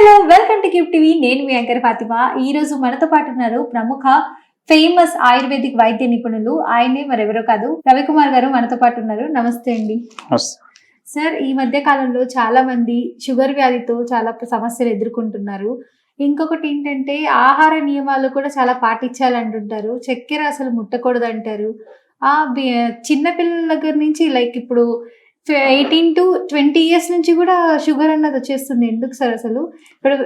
Hello welcome to gift TV. నేను మీ anchor Fatima. ఈ రోజు మనతో పాటు ఉన్నారు ప్రముఖ ఫేమస్ ఆయుర్వేదిక్ వైద్య నిపుణులు. ఆయనే మరెవరో కాదు రవికుమార్ గారు మనతో పాటు ఉన్నారు. నమస్తే అండి. సార్ ఈ మధ్య కాలంలో చాలా మంది షుగర్ వ్యాధితో చాలా సమస్యలు ఎదుర్కొంటున్నారు. ఇంకొకటి ఏంటంటే ఆహార నియమాలు కూడా చాలా పాటించాలంటుంటారు. చక్కెర అసలు ముట్టకూడదు అంటారు ఆ చిన్న పిల్లల దగ్గర నుంచి లైక్ ఇప్పుడు ఎయిటీన్ టు ట్వంటీ ఇయర్స్ నుంచి కూడా షుగర్ అన్నది వచ్చేస్తుంది ఎందుకు సార్ అసలు? ఇప్పుడు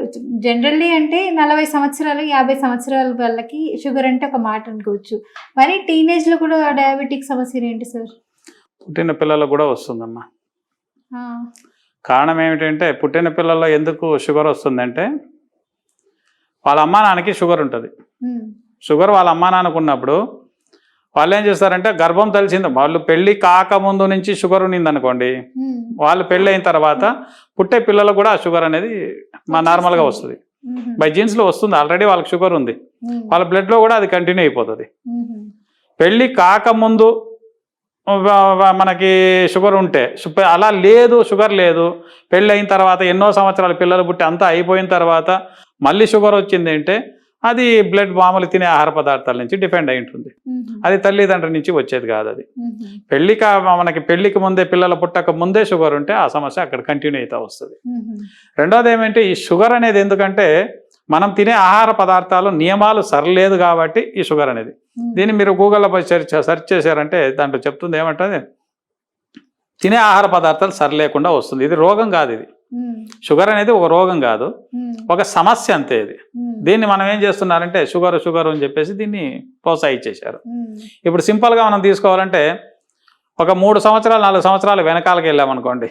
జనరల్లీ అంటే నలభై సంవత్సరాలు యాభై సంవత్సరాల వాళ్ళకి షుగర్ అంటే ఒక మాట అనుకోవచ్చు. మరి టీనేజ్లో కూడా డయాబెటిక్ సమస్యలు ఏంటి సార్? పుట్టిన పిల్లలకు కూడా వస్తుందమ్మా. కారణం ఏమిటంటే పుట్టిన పిల్లల్లో ఎందుకు షుగర్ వస్తుందంటే వాళ్ళ అమ్మా నాన్నకి షుగర్ ఉంటుంది. షుగర్ వాళ్ళ అమ్మా నాన్నకు ఉన్నప్పుడు వాళ్ళు ఏం చేస్తారంటే గర్భం తెలిసింది వాళ్ళు పెళ్ళి కాకముందు నుంచి షుగర్ ఉన్నింది అనుకోండి వాళ్ళు పెళ్ళి అయిన తర్వాత పుట్టే పిల్లలకు కూడా ఆ షుగర్ అనేది మా నార్మల్గా వస్తుంది. బై జీన్స్లో వస్తుంది. ఆల్రెడీ వాళ్ళకి షుగర్ ఉంది. వాళ్ళ బ్లడ్లో కూడా అది కంటిన్యూ అయిపోతుంది. పెళ్ళి కాకముందు మనకి షుగర్ ఉంటే అలా లేదు షుగర్ లేదు. పెళ్ళి అయిన తర్వాత ఎన్నో సంవత్సరాలు పిల్లలు పుట్టి అంతా అయిపోయిన తర్వాత మళ్ళీ షుగర్ వచ్చింది అంటే అది బ్లడ్ మామూలు తినే ఆహార పదార్థాల నుంచి డిపెండ్ అయి ఉంటుంది. అది తల్లిదండ్రుల నుంచి వచ్చేది కాదు అది. ఉమ్, పెళ్ళి కా మనకి పెళ్ళికి ముందే పిల్లలు పుట్టక ముందే షుగర్ ఉంటే ఆ సమస్య అక్కడ కంటిన్యూ అవుతా వస్తుంది. రెండోది ఏమంటే ఈ షుగర్ అనేది ఎందుకంటే మనం తినే ఆహార పదార్థాలు నియమాలు సరలేదు కాబట్టి ఈ షుగర్ అనేది. దీన్ని మీరు గూగుల్లో పోయి సెర్చ్ సెర్చ్ చేశారంటే దాంట్లో చెప్తుంది ఏమంటుంది? తినే ఆహార పదార్థాలు సరిలేకుండా వస్తుంది. ఇది రోగం కాదు ఇది. షుగర్ అనేది ఒక రోగం కాదు. ఉమ్, ఒక సమస్య అంతే ఇది. ఉమ్, దీన్ని మనం ఏం చేస్తున్నారంటే షుగర్ షుగర్ అని చెప్పేసి దీన్ని ప్రోత్సహించేశారు. ఇప్పుడు సింపుల్గా మనం తీసుకోవాలంటే ఒక మూడు సంవత్సరాలు నాలుగు సంవత్సరాలు వెనకాలకి వెళ్ళామనుకోండి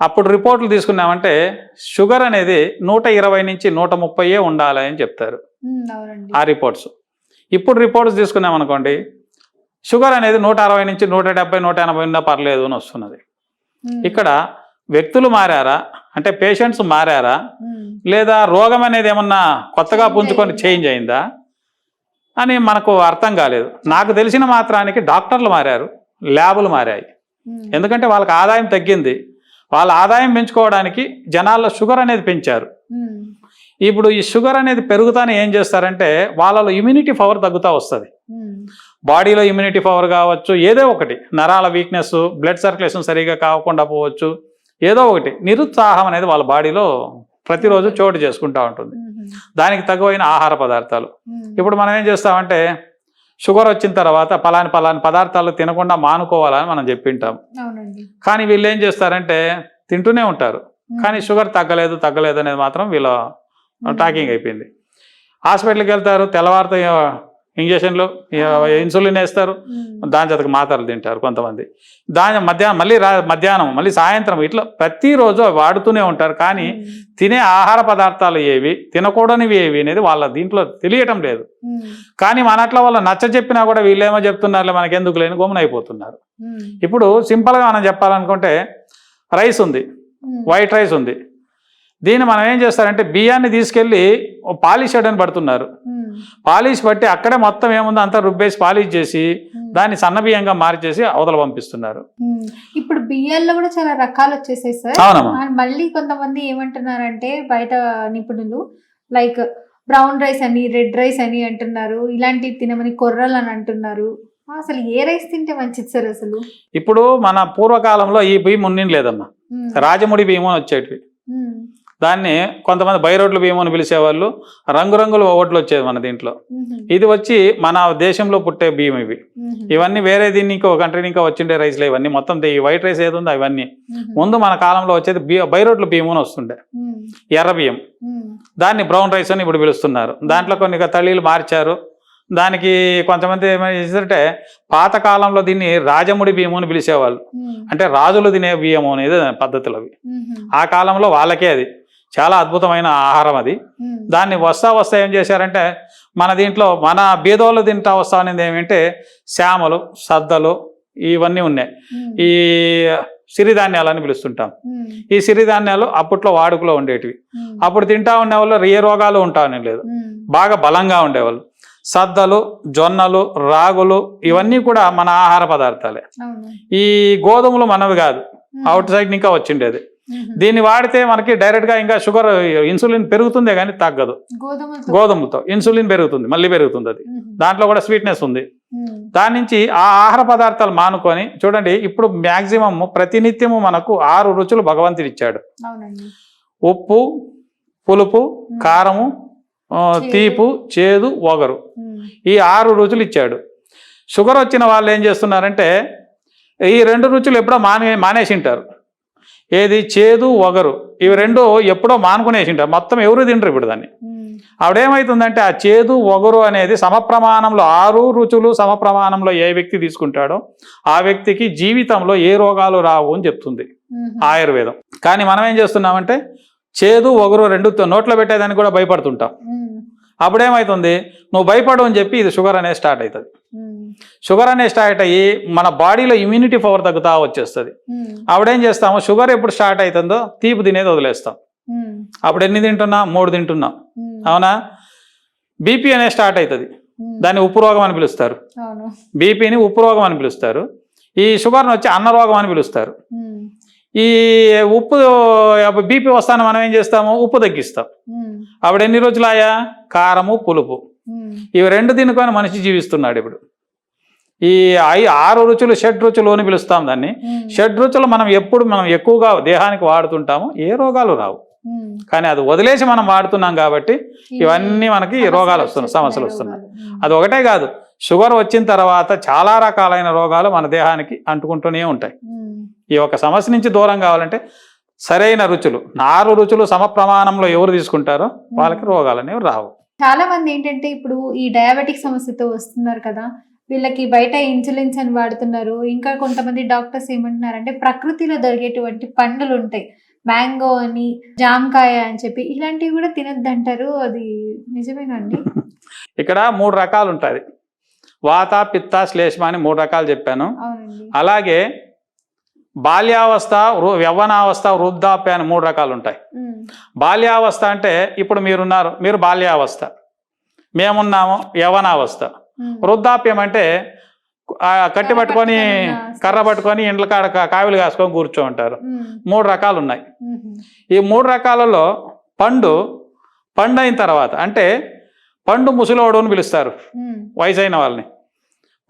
అప్పుడు రిపోర్ట్లు తీసుకున్నామంటే షుగర్ అనేది నూట ఇరవై నుంచి నూట ముప్పైయే ఉండాలి అని చెప్తారు. ఆ రిపోర్ట్స్. ఇప్పుడు రిపోర్ట్స్ తీసుకున్నాం అనుకోండి షుగర్ అనేది నూట అరవై నుంచి నూట డెబ్బై నూట ఎనభై ఉన్నా పర్లేదు అని వస్తున్నది. ఇక్కడ వ్యక్తులు మారారా? అంటే పేషెంట్స్ మారారా? లేదా రోగం అనేది ఏమన్నా కొత్తగా పుంజుకొని? చేంజ్ అయిందా? అని మనకు అర్థం కాలేదు. నాకు తెలిసిన మాత్రానికి డాక్టర్లు మారారు ల్యాబులు మారాయి. ఎందుకంటే వాళ్ళకి ఆదాయం తగ్గింది. వాళ్ళ ఆదాయం పెంచుకోవడానికి జనాల్లో షుగర్ అనేది పెంచారు. ఇప్పుడు ఈ షుగర్ అనేది పెరుగుతానే ఏం చేస్తారంటే వాళ్ళలో ఇమ్యూనిటీ పవర్ తగ్గుతూ వస్తుంది. బాడీలో ఇమ్యూనిటీ పవర్ కావచ్చు ఏదో ఒకటి. నరాల వీక్నెస్ బ్లడ్ సర్క్యులేషన్ సరిగా కాకుండా పోవచ్చు. ఏదో ఒకటి నిరుత్సాహం అనేది వాళ్ళ బాడీలో ప్రతిరోజు చోటు చేసుకుంటూ ఉంటుంది. దానికి తగువైన ఆహార పదార్థాలు. ఇప్పుడు మనం ఏం చేస్తామంటే షుగర్ వచ్చిన తర్వాత పలాని పలాని పదార్థాలు తినకుండా మానుకోవాలని మనం చెప్పింటాం. కానీ వీళ్ళు ఏం చేస్తారంటే తింటూనే ఉంటారు. కానీ షుగర్ తగ్గలేదు తగ్గలేదు అనేది మాత్రం వీళ్ళ టాకింగ్ అయిపోయింది. హాస్పిటల్కి వెళ్తారు తెల్లవారితో ఇంజక్షన్లు ఇన్సులిన్ వేస్తారు. దాని జతకు మాత్రలు తింటారు కొంతమంది. దాని మధ్యాహ్నం మళ్ళీ రా మధ్యాహ్నం మళ్ళీ సాయంత్రం ఇట్లా ప్రతిరోజు వాడుతూనే ఉంటారు. కానీ తినే ఆహార పదార్థాలు ఏవి తినకూడనివి ఏవి అనేది వాళ్ళ దీంట్లో తెలియటం లేదు. కానీ మనట్ల వాళ్ళు నచ్చ చెప్పినా కూడా వీళ్ళేమో చెప్తున్నారులే మనకి ఎందుకు లేని గమ్మున అయిపోతున్నారు. ఉమ్, ఇప్పుడు సింపుల్గా మనం చెప్పాలనుకుంటే రైస్ ఉంది వైట్ రైస్ ఉంది. దీన్ని మనం ఏం చేస్తారంటే బియ్యాన్ని తీసుకెళ్ళి పాలిష్ చేయడానికి పడుతున్నారు. పాలిష్ బట్టి అక్కడే మొత్తం ఏముందో అంతా రుబ్బేసి పాలిష్ చేసి దాన్ని సన్న బియ్యంగా మార్చేసి అవతల పంపిస్తున్నారు. ఇప్పుడు బియ్యాల్లో కూడా చాలా రకాలు వచ్చేసాయి సార్. మళ్ళీ కొంతమంది ఏమంటున్నారంటే బయట నిపుణులు లైక్ బ్రౌన్ రైస్ అని రెడ్ రైస్ అని అంటున్నారు. ఇలాంటివి తినమని కొర్రలు అని అంటున్నారు. అసలు ఏ రైస్ తింటే మంచిది సార్ అసలు? ఇప్పుడు మన పూర్వకాలంలో ఈ బియ్యం ఉన్నిం లేదమ్మా. రాజముడి బియ్యం అని వచ్చేటివి. దాన్ని కొంతమంది బైరోడ్ల బియ్యం అని పిలిచేవాళ్ళు. రంగురంగుల ఓట్లు వచ్చేది మన దీంట్లో. ఇది వచ్చి మన దేశంలో పుట్టే బియ్యం ఇవి. ఇవన్నీ వేరే దీన్ని ఇంకో కంట్రీ ఇంకా వచ్చిండే రైస్లు. ఇవన్నీ మొత్తం ఈ వైట్ రైస్ ఏది ఉందో అవన్నీ. ముందు మన కాలంలో వచ్చేది బియ్య బైరోడ్ల బియ్యం అని వస్తుండే. ఎర్ర బియ్యం. దాన్ని బ్రౌన్ రైస్ అని ఇప్పుడు పిలుస్తున్నారు. దాంట్లో కొన్ని తల్లీలు మార్చారు. దానికి కొంతమంది ఏమని చేశారంటే పాత కాలంలో దీన్ని రాజముడి బియ్యం అని పిలిచేవాళ్ళు. అంటే రాజులు తినే బియ్యం అనేది పద్ధతులు అవి. ఆ కాలంలో వాళ్ళకే అది. చాలా అద్భుతమైన ఆహారం అది. దాన్ని వస్తా వస్తా ఏం చేశారంటే మన దీంట్లో మన బీదోళ్ళు తింటా వస్తా అనేది ఏమంటే శ్యామలు సద్దలు ఇవన్నీ ఉన్నాయి. ఈ సిరిధాన్యాలు అని పిలుస్తుంటాం ఈ సిరిధాన్యాలు అప్పట్లో వాడుకలో ఉండేటివి. అప్పుడు తింటా ఉండే వాళ్ళు ఏ రోగాలు ఉంటానే లేదు. బాగా బలంగా ఉండేవాళ్ళు. సద్దలు జొన్నలు రాగులు ఇవన్నీ కూడా మన ఆహార పదార్థాలే. ఈ గోధుమలు మనవి కాదు. అవుట్ సైడ్ ఇంకా వచ్చిండేది. దీన్ని వాడితే మనకి డైరెక్ట్గా ఇంకా షుగర్ ఇన్సులిన్ పెరుగుతుందే కానీ తగ్గదు. గోధుమలతో. ఇన్సులిన్ పెరుగుతుంది. మళ్ళీ పెరుగుతుంది అది. దాంట్లో కూడా స్వీట్నెస్ ఉంది. దాని నుంచి ఆ ఆహార పదార్థాలు మానుకొని చూడండి ఇప్పుడు మ్యాక్సిమం ప్రతినిత్యము మనకు ఆరు రుచులు భగవంతుడు ఇచ్చాడు. ఉప్పు పులుపు కారము. తీపు చేదు ఒగరు. ఈ ఆరు రుచులు ఇచ్చాడు. షుగర్ వచ్చిన వాళ్ళు ఏం చేస్తున్నారంటే ఈ రెండు రుచులు ఎప్పుడో మానే మానేసి ఉంటారు. ఏది చేదు ఒగరు ఇవి రెండు ఎప్పుడో మానుకునేసి ఉంటారు మొత్తం ఎవరు తింటారు ఇప్పుడు దాన్ని. ఆవిడేమవుతుందంటే ఆ చేదు ఒగరు అనేది సమప్రమాణంలో ఆరు రుచులు సమప్రమాణంలో ఏ వ్యక్తి తీసుకుంటాడో ఆ వ్యక్తికి జీవితంలో ఏ రోగాలు రావు అని చెప్తుంది. ఆయుర్వేదం కానీ మనం ఏం చేస్తున్నామంటే చేదు ఒగరు రెండు నోట్లో పెట్టేదానికి కూడా భయపడుతుంటాం. అప్పుడేమవుతుంది నువ్వు భయపడు అని చెప్పి ఇది షుగర్ అనేది స్టార్ట్ అవుతుంది. షుగర్ అనేది స్టార్ట్ అయ్యి మన బాడీలో ఇమ్యూనిటీ పవర్ తగ్గుతా వచ్చేస్తుంది. అప్పుడేం చేస్తాము? షుగర్ ఎప్పుడు స్టార్ట్ అవుతుందో తీపి తినేది వదిలేస్తాం. అప్పుడు ఎన్ని తింటున్నా? మూడు తింటున్నాం. అవునా? బీపీ అనేది స్టార్ట్ అవుతుంది. దాన్ని ఉప్పు రోగం అని పిలుస్తారు. బీపీని ఉప్పు రోగం అని పిలుస్తారు. ఈ షుగర్ని వచ్చి అన్న రోగం అని పిలుస్తారు. ఈ ఉప్పు బీపీ వస్తాను మనం ఏం చేస్తాము ఉప్పు తగ్గిస్తాం. అప్పుడు ఎన్ని రోజులు ఆయా కారము పులుపు. ఇవి రెండు తినుకొని మనిషి జీవిస్తున్నాడు ఇప్పుడు ఈ ఐ ఆరు రుచులు షడ్ రుచులు అని పిలుస్తాం దాన్ని. షడ్ రుచులు మనం ఎప్పుడు మనం ఎక్కువగా దేహానికి వాడుతుంటామో ఏ రోగాలు రావు. కానీ అది వదిలేసి మనం వాడుతున్నాం కాబట్టి ఇవన్నీ మనకి రోగాలు వస్తున్నాయి సమస్యలు వస్తున్నాయి. అది ఒకటే కాదు షుగర్ వచ్చిన తర్వాత చాలా రకాలైన రోగాలు మన దేహానికి అంటుకుంటూనే ఉంటాయి. ఈ ఒక సమస్య నుంచి దూరం కావాలంటే సరైన రుచులు నారు రుచులు సమప్రమాణంలో ఎవరు తీసుకుంటారో వాళ్ళకి రోగాలు అనేవి రావు. చాలా మంది ఏంటంటే ఇప్పుడు ఈ డయాబెటిక్ సమస్యతో వస్తున్నారు కదా వీళ్ళకి బయట ఇన్సులిన్స్ అని వాడుతున్నారు. ఇంకా కొంతమంది డాక్టర్స్ ఏమంటున్నారంటే ప్రకృతిలో దొరికేటువంటి పండ్లు ఉంటాయి. మ్యాంగో అని జామకాయ అని చెప్పి ఇలాంటివి కూడా తినొద్దంటారు. అది నిజమేనండి ఇక్కడ మూడు రకాలు ఉంటుంది వాత పిత్త శ్లేష్మ అని మూడు రకాలు చెప్పాను. అలాగే బాల్యావస్థ యవ్వనావస్థ వృద్ధాప్య అని మూడు రకాలు ఉంటాయి బాల్యావస్థ అంటే ఇప్పుడు మీరున్నారు మీరు బాల్యావస్థ. మేమున్నాము యవనావస్థ ఉమ్, వృద్ధాప్యం అంటే కట్టి పట్టుకొని కర్ర పట్టుకొని ఇండ్ల కాడ కావిలు కాసుకొని కూర్చో ఉంటారు మూడు రకాలు ఉన్నాయి ఈ మూడు రకాలలో పండు పండు అయిన తర్వాత అంటే పండు ముసలోడు అని పిలుస్తారు. వయసు అయిన వాళ్ళని.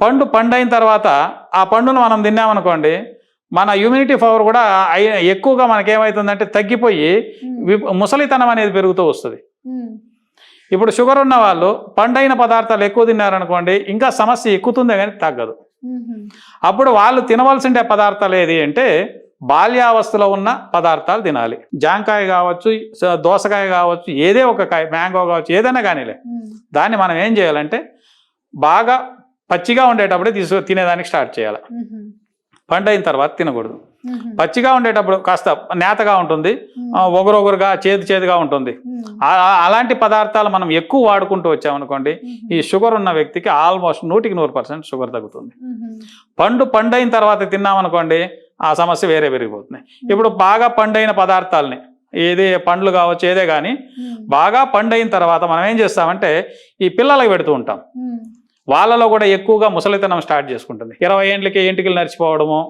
పండు పండు అయిన తర్వాత ఆ పండును మనం తిన్నామనుకోండి మన ఇమ్యూనిటీ పవర్ కూడా ఎక్కువగా మనకేమవుతుందంటే తగ్గిపోయి ముసలితనం అనేది పెరుగుతూ వస్తుంది. ఇప్పుడు షుగర్ ఉన్న వాళ్ళు పండైన పదార్థాలు ఎక్కువ తిన్నారనుకోండి ఇంకా సమస్య ఎక్కుతుందే కానీ తగ్గదు. అప్పుడు వాళ్ళు తినవలసిన పదార్థాలు ఏది అంటే బాల్యావస్థలో ఉన్న పదార్థాలు తినాలి. జాంకాయ కావచ్చు దోసకాయ కావచ్చు ఏదే ఒక కాయ మ్యాంగో కావచ్చు ఏదైనా కానీలే. దాన్ని మనం ఏం చేయాలంటే బాగా పచ్చిగా ఉండేటప్పుడే తీసు తినేదానికి స్టార్ట్ చేయాలి. ఉమ్, పండైన తర్వాత తినకూడదు. పచ్చిగా ఉండేటప్పుడు కాస్త నేతగా ఉంటుంది ఒగరొగరుగా చేదు చేదుగా ఉంటుంది. అలాంటి పదార్థాలు మనం ఎక్కువ వాడుకుంటూ వచ్చామనుకోండి ఈ షుగర్ ఉన్న వ్యక్తికి ఆల్మోస్ట్ నూటికి నూరు పర్సెంట్ షుగర్ తగ్గుతుంది. పండు పండైన తర్వాత తిన్నామనుకోండి ఆ సమస్య వేరే పెరిగిపోతుంది. ఇప్పుడు బాగా పండైన పదార్థాలని ఏది పండ్లు కావచ్చు ఏదే కానీ బాగా పండైన తర్వాత మనం ఏం చేస్తామంటే ఈ పిల్లలకి పెడుతూ ఉంటాం. వాళ్ళలో కూడా ఎక్కువగా ముసలితనం స్టార్ట్ చేసుకుంటుంది. ఇరవై ఏండ్లకి ఎంటికలు నడిచిపోవడము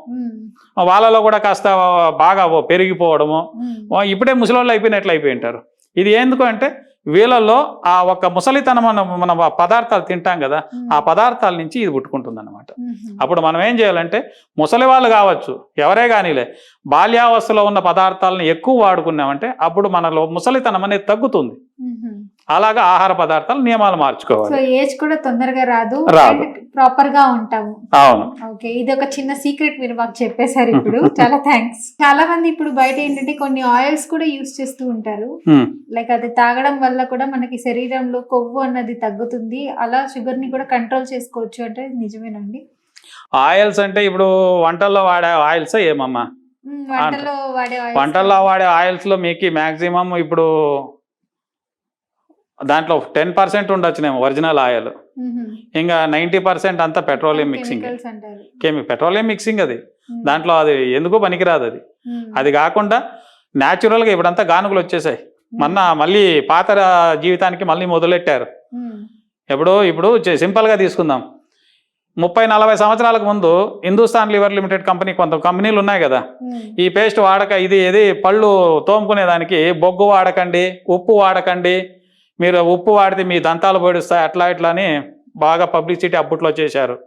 వాళ్ళలో కూడా కాస్త బాగా పెరిగిపోవడము ఇప్పుడే ముసలోళ్ళు అయిపోయినట్లు అయిపోయి ఉంటారు ఇది ఎందుకు అంటే వీళ్ళల్లో ఆ ఒక ముసలితనం మన పదార్థాలు తింటాం కదా ఆ పదార్థాల నుంచి ఇది పుట్టుకుంటుంది అనమాట అప్పుడు మనం ఏం చేయాలంటే ముసలి వాళ్ళు కావచ్చు ఎవరే కానీలే బాల్యావస్థలో ఉన్న పదార్థాలను ఎక్కువ వాడుకున్నామంటే అప్పుడు మనలో ముసలితనం అనేది తగ్గుతుంది. అలాగా ఆహార పదార్థాలు నియమాలు మార్చుకోవాలి. సో ఏజ్ కూడా తొందరగా రాదు. రాదు. ప్రాపర్గా ఉంటాము. అవును. ఓకే ఇది ఒక చిన్న సీక్రెట్ మీరు మాకు చెప్పేశారు ఇప్పుడు. చాలా థ్యాంక్స్ చాలా మంది ఇప్పుడు బయట ఏంటంటే కొన్ని ఆయిల్స్ కూడా యూస్ చేస్తూ ఉంటారు. లైక్ అది తాగడం వల్ల కూడా మనకి శరీరంలో కొవ్వు అన్నది తగ్గుతుంది. అలా షుగర్ని కూడా కంట్రోల్ చేసుకోవచ్చు అంటే నిజమేనండి. ఆయిల్స్ అంటే ఇప్పుడు వంటల్లో వాడే ఆయిల్స్ ఏమమ్మా? వంటల్లో వాడే ఆయిల్స్లో మీకు మాక్సిమం ఇప్పుడు దాంట్లో టెన్ పర్సెంట్ ఉండొచ్చునేమో ఒరిజినల్ ఆయిల్. ఇంకా నైంటీ పర్సెంట్ అంతా పెట్రోలియం మిక్సింగ్ కెమి పెట్రోలియం మిక్సింగ్ అది. దాంట్లో అది ఎందుకు పనికిరాదు అది. అది కాకుండా న్యాచురల్గా ఇప్పుడంతా గానుగులు వచ్చేసాయి. మొన్న మళ్ళీ పాత జీవితానికి మళ్ళీ మొదలెట్టారు. ఎప్పుడో ఇప్పుడు సింపుల్గా తీసుకుందాం. ముప్పై నలభై సంవత్సరాలకు ముందు హిందుస్థాన్ లివర్ లిమిటెడ్ కంపెనీ కొంత కంపెనీలు ఉన్నాయి కదా. ఈ పేస్ట్ వాడక ఇది ఇది పళ్ళు తోముకునే దానికి బొగ్గు వాడకండి ఉప్పు వాడకండి మీరు ఉప్పు వాడితే మీ దంతాలు పొడుస్తాయి అట్లా ఇట్లా అని బాగా పబ్లిసిటీ అప్పట్లో చేశారు.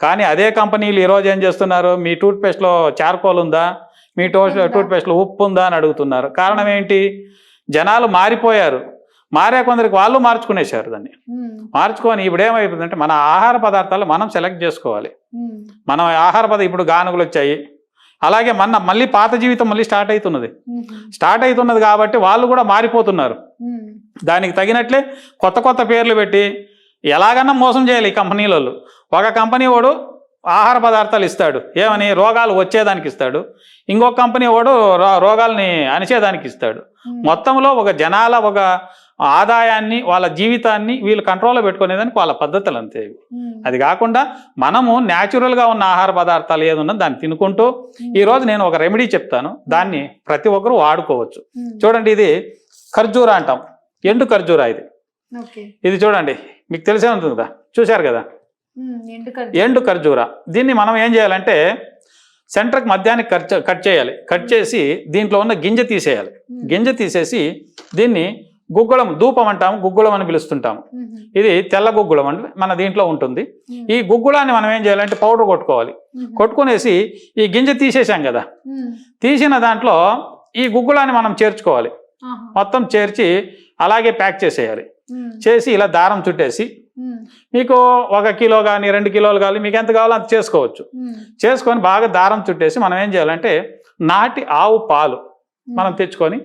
కానీ అదే కంపెనీలు ఈరోజు ఏం చేస్తున్నారు? మీ టూత్ పేస్ట్లో చార్కోల్ ఉందా? మీ టో ఉందా? టూత్ పేస్ట్లో ఉప్పు ఉందా అని అడుగుతున్నారు. కారణం ఏంటి? జనాలు మారిపోయారు. మారే కొందరికి వాళ్ళు మార్చుకునేశారు దాన్ని. మార్చుకొని ఇప్పుడు ఏమైపోతుందంటే మన ఆహార పదార్థాలు మనం సెలెక్ట్ చేసుకోవాలి. మనం ఆహార పదార్థం ఇప్పుడు గానుగులు వచ్చాయి. అలాగే మన మళ్ళీ పాత జీవితం మళ్ళీ స్టార్ట్ అవుతున్నది. స్టార్ట్ అవుతున్నది కాబట్టి వాళ్ళు కూడా మారిపోతున్నారు. దానికి తగినట్లే కొత్త కొత్త పేర్లు పెట్టి ఎలాగన్నా మోసం చేయాలి ఈ కంపెనీలలో ఒక కంపెనీ వాడు ఆహార పదార్థాలు ఇస్తాడు. ఏమని? రోగాలు వచ్చేదానికి ఇస్తాడు. ఇంకొక కంపెనీ వాడు రో- రోగాల్ని అణిచేదానికి ఇస్తాడు. మొత్తంలో ఒక జనాల ఒక ఆదాయాన్ని వాళ్ళ జీవితాన్ని వీళ్ళు కంట్రోల్లో పెట్టుకునేదానికి వాళ్ళ పద్ధతులు అంతే అది కాకుండా మనము న్యాచురల్గా ఉన్న ఆహార పదార్థాలు ఏదున్నా దాన్ని తినుకుంటూ ఉమ్, ఈ రోజు నేను ఒక రెమెడీ చెప్తాను. దాన్ని ప్రతి ఒక్కరూ వాడుకోవచ్చు. చూడండి ఇది ఖర్జూర అంటాం. ఎండు ఖర్జూర ఇది. ఇది చూడండి మీకు తెలిసే ఉంటుంది కదా? చూశారు కదా? ఎండు ఖర్జూర. దీన్ని మనం ఏం చేయాలంటే సెంటర్కి మధ్యానికి కట్ కట్ చేయాలి. కట్ చేసి దీంట్లో ఉన్న గింజ తీసేయాలి. గింజ తీసేసి దీన్ని గుగ్గుళం ధూపం అంటాము గుగ్గుళం అని పిలుస్తుంటాము. ఇది తెల్ల గుగ్గుళం అంటే మన దీంట్లో ఉంటుంది. ఈ గుగ్గుళాన్ని మనం ఏం చేయాలంటే పౌడర్ కొట్టుకోవాలి. కొట్టుకునేసి ఈ గింజ తీసేసాం కదా? తీసిన దాంట్లో ఈ గుగ్గుళాన్ని మనం చేర్చుకోవాలి. మొత్తం చేర్చి అలాగే ప్యాక్ చేసేయాలి. చేసి ఇలా దారం చుట్టేసి మీకు ఒక కిలో కానీ రెండు కిలోలు కానీ మీకు ఎంత కావాలో అంత చేసుకోవచ్చు. చేసుకొని బాగా దారం చుట్టేసి మనం ఏం చేయాలంటే నాటి ఆవు పాలు మనం తెచ్చుకొని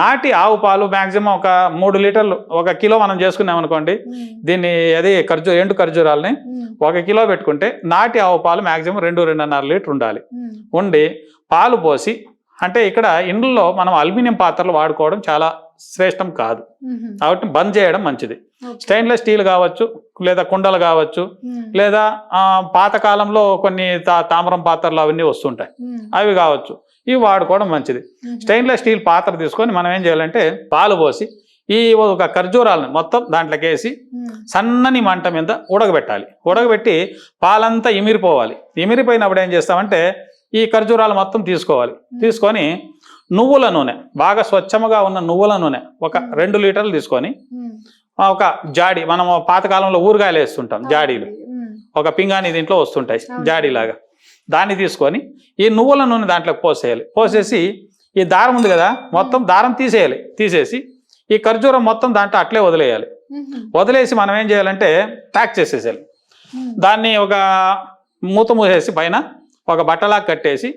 నాటి ఆవు పాలు మ్యాక్సిమం ఒక మూడు లీటర్లు ఒక కిలో మనం చేసుకున్నాం అనుకోండి దీన్ని అది ఖర్జూ ఎండు ఖర్జూరాలని ఒక కిలో పెట్టుకుంటే నాటి ఆవు పాలు మ్యాక్సిమం రెండు రెండున్నర లీటర్ ఉండాలి. ఉండి పాలు పోసి అంటే ఇక్కడ ఇండ్లలో మనం అల్యూమినియం పాత్రలు వాడుకోవడం చాలా శ్రేష్టం కాదు. కాబట్టి బంద్ చేయడం మంచిది. స్టెయిన్లెస్ స్టీల్ కావచ్చు లేదా కుండలు కావచ్చు లేదా ఆ, పాతకాలంలో కొన్ని తా- తామ్రం పాత్రలు అవన్నీ వస్తుంటాయి. అవి కావచ్చు ఇవి వాడుకోవడం మంచిది. స్టెయిన్లెస్ స్టీల్ పాత్ర తీసుకొని మనం ఏం చేయాలంటే పాలు పోసి ఈ ఒక ఖర్జూరాలను మొత్తం దాంట్లోకి వేసి సన్నని మంట మీద ఉడకబెట్టాలి. ఉడకబెట్టి పాలంతా ఇమిరిపోవాలి. ఇమిరిపోయినప్పుడు ఏం చేస్తామంటే ఈ ఖర్జూరాలు మొత్తం తీసుకోవాలి. తీసుకొని నువ్వుల నూనె బాగా స్వచ్ఛముగా ఉన్న నువ్వుల నూనె ఒక రెండు లీటర్లు తీసుకొని ఒక జాడి మనం పాతకాలంలో ఊరగాయలు వేస్తుంటాం జాడీలు. ఒక పింగాణి దీంట్లో వస్తుంటాయి. జాడీలాగా. దాన్ని తీసుకొని ఈ నువ్వుల నూనె దాంట్లోకి పోసేయాలి. పోసేసి ఈ దారం ఉంది కదా మొత్తం దారం తీసేయాలి. తీసేసి ఈ ఖర్జూరం మొత్తం దాంట్లో అట్లే వదిలేయాలి. వదిలేసి మనం ఏం చేయాలంటే ప్యాక్ చేసేసేయాలి. దాన్ని ఒక మూత మూసేసి పైన ఒక బట్టలా కట్టేసి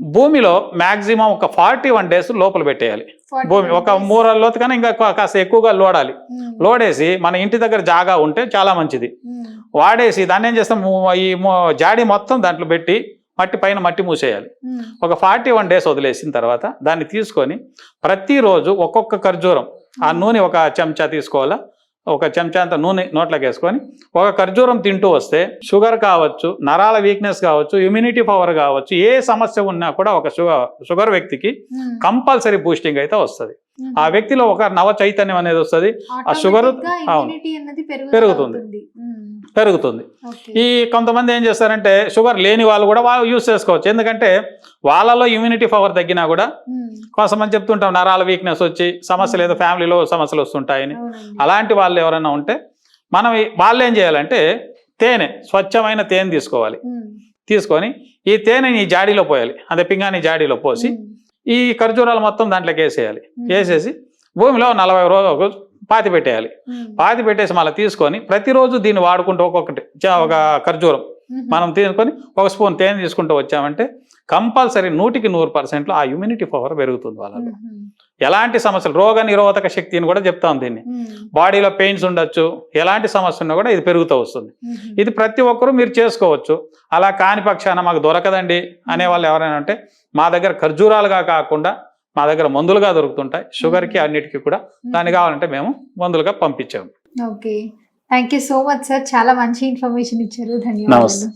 భూమిలో మ్యాక్సిమం ఒక ఫార్టీ వన్ డేస్ లోపల పెట్టేయాలి. 40 భూమి ఒక days. మూరల్లోతు కన్నా ఇంకా కాస్త ఎక్కువగా లోడాలి. ఉమ్, లోడేసి మన ఇంటి దగ్గర జాగా ఉంటే చాలా మంచిది. ఉమ్, వాడేసి దాన్ని ఏం చేస్తాం? ఈ జాడి మొత్తం దాంట్లో పెట్టి మట్టి పైన మట్టి మూసేయాలి. ఉమ్, ఒక ఫార్టీ వన్ డేస్ వదిలేసిన తర్వాత దాన్ని తీసుకొని ప్రతిరోజు ఒక్కొక్క ఖర్జూరం ఆ నూనె ఒక చెంచా తీసుకోవాలా? ఒక చెంచా అంత నూనె నోట్లోకి వేసుకొని ఒక ఖర్జూరం తింటూ వస్తే షుగర్ కావచ్చు నరాల వీక్నెస్ కావచ్చు ఇమ్యూనిటీ పవర్ కావచ్చు ఏ సమస్య ఉన్నా కూడా ఒక షుగర్ షుగర్ వ్యక్తికి కంపల్సరీ బూస్టింగ్ అయితే వస్తుంది. ఆ వ్యక్తిలో ఒక నవ చైతన్యం అనేది వస్తుంది. ఆ షుగర్ పెరుగుతుంది. పెరుగుతుంది. ఈ కొంతమంది ఏం చేస్తారంటే షుగర్ లేని వాళ్ళు కూడా వాళ్ళు యూస్ చేసుకోవచ్చు. ఎందుకంటే వాళ్ళలో ఇమ్యూనిటీ పవర్ తగ్గినా కూడా కొంతమంది చెప్తుంటాం నరాల వీక్నెస్ వచ్చి సమస్యలు ఏదో ఫ్యామిలీలో సమస్యలు వస్తుంటాయని. అలాంటి వాళ్ళు ఎవరైనా ఉంటే మనం వాళ్ళు ఏం చేయాలంటే తేనె స్వచ్ఛమైన తేనె తీసుకోవాలి. తీసుకొని ఈ తేనెని జాడీలో పోయాలి. అదే పింగాని జాడీలో పోసి ఈ ఖర్జూరాలు మొత్తం దాంట్లోకి వేసేయాలి. వేసేసి భూమిలో నలభై రోజులు పాతి పెట్టేయాలి. పాతి పెట్టేసి మళ్ళీ తీసుకొని ప్రతిరోజు దీన్ని వాడుకుంటూ ఒక్కొక్కటి ఒక ఖర్జూరం మనం తీసుకొని ఒక స్పూన్ తేనె తీసుకుంటూ వచ్చామంటే కంపల్సరీ నూటికి నూరు పర్సెంట్లో ఆ ఇమ్యూనిటీ పవర్ పెరుగుతుంది వాళ్ళలో. ఉమ్, ఎలాంటి సమస్యలు? రోగ నిరోధక శక్తిని కూడా చెప్తాం దీన్ని. బాడీలో పెయిన్స్ ఉండొచ్చు. ఎలాంటి సమస్య ఉన్నా కూడా ఇది పెరుగుతూ వస్తుంది. ఇది ప్రతి ఒక్కరూ మీరు చేసుకోవచ్చు. అలా కాని పక్షాన మాకు దొరకదండి అనే వాళ్ళు ఎవరైనా ఉంటే మా దగ్గర ఖర్జూరాలుగా కాకుండా మా దగ్గర మందులుగా దొరుకుతుంటాయి. షుగర్కి అన్నిటికీ కూడా దాన్ని కావాలంటే మేము మందులుగా పంపించాము. Okay. Thank you so much sir. చాలా మంచి ఇన్ఫర్మేషన్ ఇచ్చారు. ధన్యవాదాలు. నమస్తే.